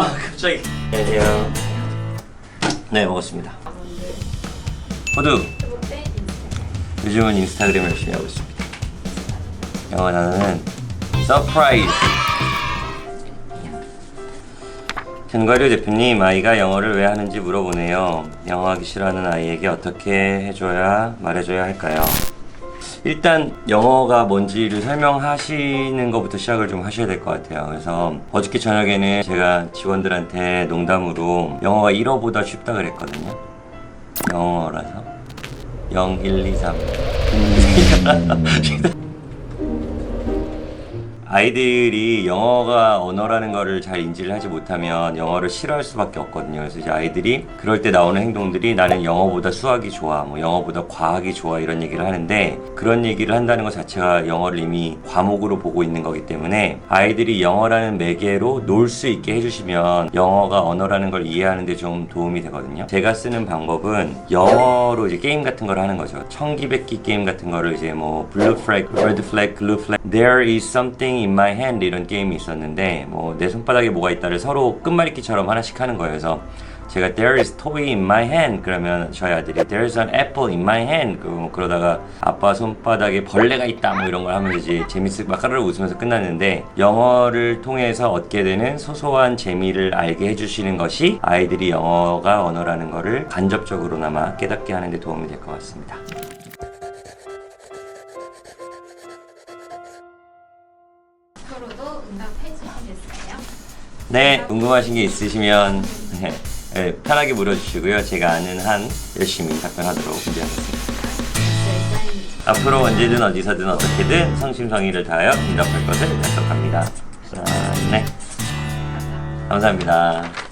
갑자기. 안녕하세요. 네, 먹었습니다. 호두. 요즘은 인스타그램 열심히 하고 있습니다. 영어 단어는 서프라이즈. 견과류 대표님, 아이가 영어를 왜 하는지 물어보네요. 영어 하기 싫어하는 아이에게 어떻게 해줘야, 말해줘야 할까요? 일단 영어가 뭔지를 설명하시는 것부터 시작을 좀 하셔야 될 것 같아요. 그래서 어저께 저녁에는 제가 직원들한테 농담으로 영어가 1어보다 쉽다 그랬거든요. 영어라서 0, 1, 2, 3. 아이들이 영어가 언어라는 거를 잘 인지를 하지 못하면 영어를 싫어할 수밖에 없거든요. 그래서 이제 아이들이 그럴 때 나오는 행동들이 나는 영어보다 수학이 좋아, 뭐 영어보다 과학이 좋아 이런 얘기를 하는데 그런 얘기를 한다는 것 자체가 영어를 이미 과목으로 보고 있는 거기 때문에 아이들이 영어라는 매개로 놀 수 있게 해주시면 영어가 언어라는 걸 이해하는데 좀 도움이 되거든요. 제가 쓰는 방법은 영어로 이제 게임 같은 걸 하는 거죠. 청기백기 게임 같은 거를 이제 뭐 blue flag, red flag, blue flag, there is something in my hand 이런 게임이 있었는데 뭐 내 손바닥에 뭐가 있다를 서로 끝말잇기처럼 하나씩 하는 거예요. 그래서 제가 there is toy in my hand 그러면 저희 아들이 there is an apple in my hand 그뭐 그러다가 아빠 손바닥에 벌레가 있다 뭐 이런 걸 하면 이제 재밌을 막 하루를 웃으면서 끝났는데 영어를 통해서 얻게 되는 소소한 재미를 알게 해주시는 것이 아이들이 영어가 언어라는 거를 간접적으로나마 깨닫게 하는 데 도움이 될 것 같습니다. 앞으로도 응답해 주시겠어요? 네, 궁금하신 게 있으시면 네, 네, 편하게 물어주시고요. 제가 아는 한 열심히 답변하도록 준비하겠습니다. 앞으로 언제든 어디서든 어떻게든 성심성의를 다하여 응답할 것을 약속합니다. 아, 네, 감사합니다.